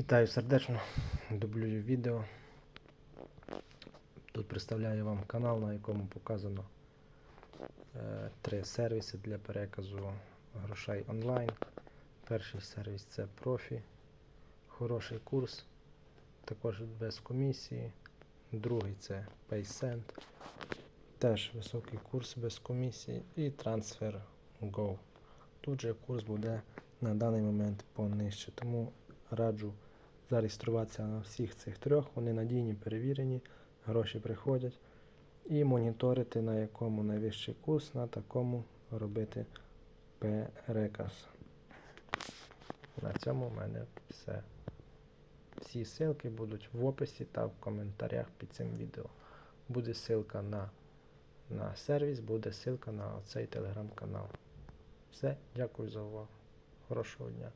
Вітаю сердечно, дублюю відео. Тут представляю вам канал, на якому показано е, три сервіси для переказу грошей онлайн. Перший сервіс це профі, хороший курс, також без комісії. Другий це PaySend, теж високий курс без комісії і TransferGo. Тут же курс буде на даний момент понижче, тому раджу зареєструватися на всіх цих трьох. Вони надійні, перевірені, гроші приходять. І моніторити, на якому найвищий курс, на такому робити переказ. На цьому в мене все. Всі ссылки будуть в описі та в коментарях під цим відео. Буде ссылка на, на сервіс, буде ссылка на цей телеграм-канал. Все, дякую за увагу. Хорошого дня.